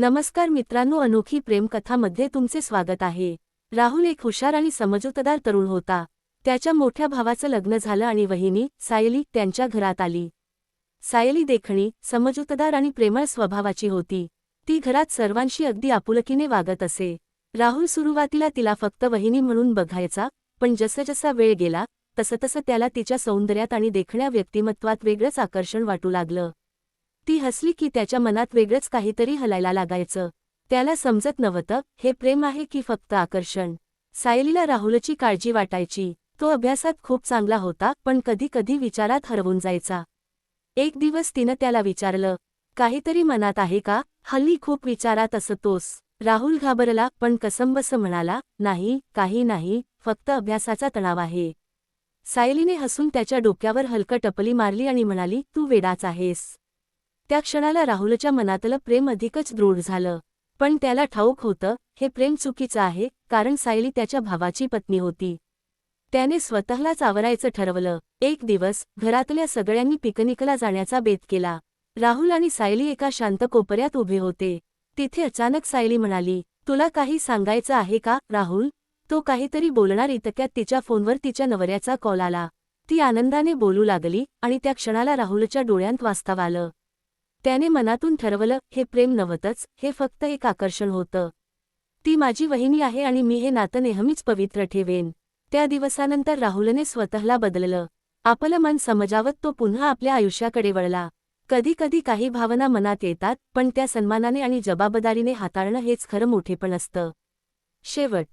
नमस्कार मित्रांनो अनोखी प्रेमकथामध्ये तुमचे स्वागत आहे. राहुल एक हुशार आणि समजूतदार तरुण होता. त्याच्या मोठ्या भावाचं लग्न झालं आणि वहिनी सायली त्यांच्या घरात आली. सायली देखणी समजूतदार आणि प्रेमळ स्वभावाची होती. ती घरात सर्वांशी अगदी आपुलकीने वागत असे. राहुल सुरुवातीला तिला फक्त वहिनी म्हणून बघायचा पण जसजसा वेळ गेला तसतसं त्याला तिच्या सौंदर्यात आणि देखण्या व्यक्तिमत्वात वेगळंच आकर्षण वाटू लागलं. ती हसली की त्याच्या मनात वेगळंच काहीतरी हलायला लागायचं. त्याला समजत नव्हतं हे प्रेम आहे की फक्त आकर्षण? सायलीला राहुलची काळजी वाटायची. तो अभ्यासात खूप चांगला होता पण कधी कधी विचारात हरवून जायचा. एक दिवस तिनं त्याला विचारलं काहीतरी मनात आहे का? हल्ली खूप विचारात असतोस. राहुल घाबरला पण कसंबस म्हणाला नाही काही नाही फक्त अभ्यासाचा तणाव आहे. सायलीने हसून त्याच्या डोक्यावर हलकं टपली मारली आणि म्हणाली तू वेडाच आहेस. त्या क्षणाला राहुलच्या मनातलं प्रेम अधिकच दृढ झालं. पण त्याला ठाऊक होतं हे प्रेम चुकीचं आहे कारण सायली त्याच्या भावाची पत्नी होती. त्याने स्वतःलाच आवरायचं ठरवलं. एक दिवस घरातल्या सगळ्यांनी पिकनिकला जाण्याचा बेत केला. राहुल आणि सायली एका शांत कोपऱ्यात उभे होते. तिथे अचानक सायली म्हणाली तुला काही सांगायचं आहे का राहुल? तो काहीतरी बोलणार इतक्यात तिच्या फोनवर तिच्या नवऱ्याचा कॉल आला. ती आनंदाने बोलू लागली आणि त्या क्षणाला राहुलच्या डोळ्यांत वास्तव आलं. त्याने मनातून ठरवलं हे प्रेम नव्हतंच हे फक्त एक आकर्षण होतं. ती माझी वहिनी आहे आणि मी हे नातं नेहमीच पवित्र ठेवेन. त्या दिवसानंतर राहुलने स्वतःला बदललं. आपलं मन समजावत तो पुन्हा आपल्या आयुष्याकडे वळला. कधी कधी काही भावना मनात येतात पण त्या सन्मानाने आणि जबाबदारीने हाताळणं हेच खरं मोठेपण असतं. शेवट